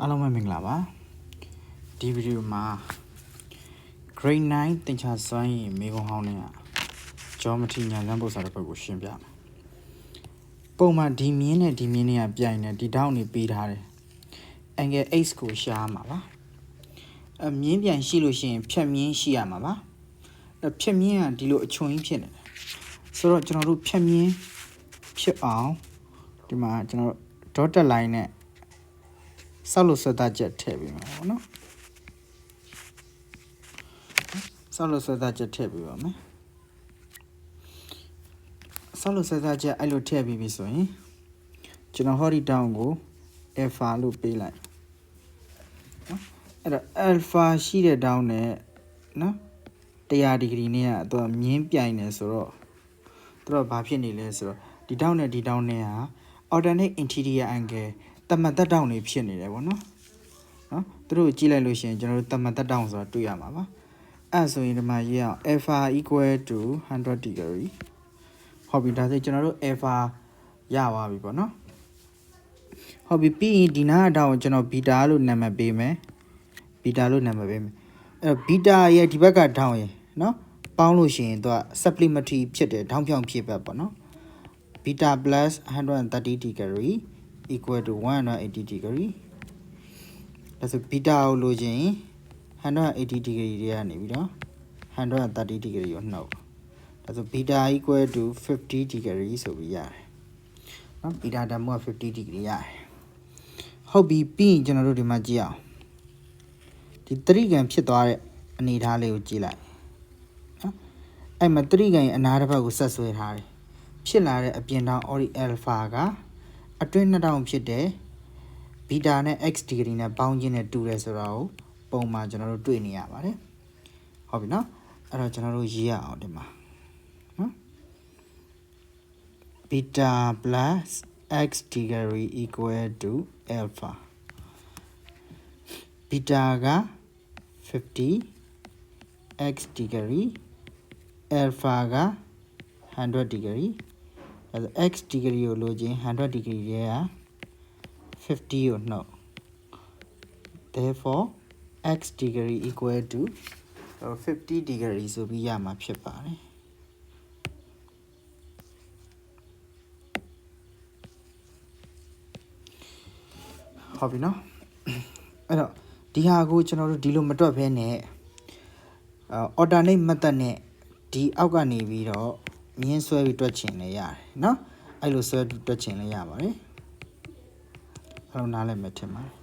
အားလုံးပဲမင်္ဂလာပါဒီဗီဒီယိုမှာ grade 9သင်္ချာစွမ်းရည်မိကုံဟောင်းနဲ့ geometry ညာလမ်းပုံစာတစ်ခုကိုရှင်းပြမယ်ပုံမှန်ဒီမြင်းနဲ့ဒီမြင်းနဲ့ကပြိုင်နေဒီတောင်းနေပေးထားတယ် angle x ကိုရှားမှာပါအမြင်းပြန်ရှိလို့ရှိရင်ဖြတ်မြင်းရှိရမှာပါအဲ့ဖြတ်မြင်းကဒီလိုအချွန်ကြီးဖြစ်နေတယ်ဆိုတော့ကျွန်တော်တို့ဖြတ်မြင်းဖြစ်အောင်ဒီမှာကျွန်တော်တို့ dotted line နဲ့ ဆောက်လို့ဆွဲသားချက်ထည့်ပေးမှာပေါ့နော်ဆောက်လို့ဆွဲသားချက်ထည့်ပေးပါမယ်ဆောက်လို့ဆွဲသားချက်အဲ့လိုထည့်ပြီးပြီဆိုရင်ကျွန်တော်ဟောဒီတောင်းကို alpha လို့ပေးလိုက်နော်အဲ့တော့ alpha ရှိတဲ့တောင်းနဲ့နော်100ဒီဂရီနဲ့ကသူကမြင်းပြိုင်နေဆိုတော့သူတို့ဘာဖြစ်နေလဲဆိုတော့ဒီတောင်းနဲ့ဒီတောင်းနဲ့ဟာ alternate interior angle တမတ်တက်တောင်းနေဖြစ်နေတယ်ပေါ့နော်နော်သူတို့ကြည့်လိုက်လို့ရှိရင်ကျွန်တော်တို့တမတ်တက်တောင်းဆိုတာတွေ့ရမှာပါအဲ့ဆိုရင်ဒီမှာရေးအောင် alpha equal to 100 degree ဟုတ်ပြီဒါဆိုကျွန်တော်တို့ alpha ရပါပြီပေါ့နော်ဟုတ်ပြီပြီးရင်ဒီနားအတောင်ကိုကျွန်တော် beta လို့နာမည်ပေးမယ် beta လို့နာမည်ပေးမယ်အဲ့တော့ beta ရဲ့ဒီဘက်ကဒေါင်းရဲ့နော်ပေါင်းလို့ရှိရင်သူက supplementary ဖြစ်တယ်ဒေါင်းဖြောင်းဖြစ်ပဲပေါ့နော် beta plus 130 degree equal to 180 degree ဒါဆို beta ကိုလိုချင်180 degree တွေကနေပြီးတော့130 degree ကိုနှုတ်ဒါဆို beta equal to 50 degree ဆိုပြီးရတယ်နော် beta တန်ဖိုးက50 degree ရတယ်ဟုတ်ပြီပြီးရင်ကျွန်တော်တို့ဒီမှာကြည့်အောင်ဒီတရိကန်ဖြစ်သွားတဲ့အနေအထားလေးကိုကြည့်လိုက်နော်အဲ့မှာတရိကန်ရဲ့အနားတစ်ဖက်ကိုဆက်ဆွဲထားတယ်ဖြစ်လာတဲ့အပြင်တောင် ori alpha က အတွင်း2000ဖြစ်တယ်ဘီတာနဲ့ x degree နဲ့ပေါင်းခြင်းနဲ့တူတယ်ဆိုတော့ပုံမှန်ကျွန်တော်တို့တွေ့နေရပါတယ်ဟုတ်ပြီနော်အဲ့တော့ကျွန်တော်တို့ရေးရအောင်ဒီမှာနော်ဘီတာ plus x degree equal to alpha ဘီတာက50 x degree alpha က100 degree အဲဒါ x degree ကိုလိုချင်100 degree ရဲ့က50ကိုနှုတ် therefore x degree equal to 50 degree ဆိုပြီးရမှာဖြစ်ပါတယ်ဟုတ်ပြီနော်အဲ့တော့ဒီဟာကိုကျွန်တော်တို့ဒီလိုမတွက်ဖဲနဲ့အာ alternate method နဲ့ဒီအောက်ကနေပြီးတော့ မြင်းဆွဲပြီးတွက်ချင်လည်းရတယ်เนาะအဲ့လိုဆွဲပြီးတွက်ချင်လည်းရပါတယ်အဲ့လိုနားလည်မယ်ထင်ပါတယ်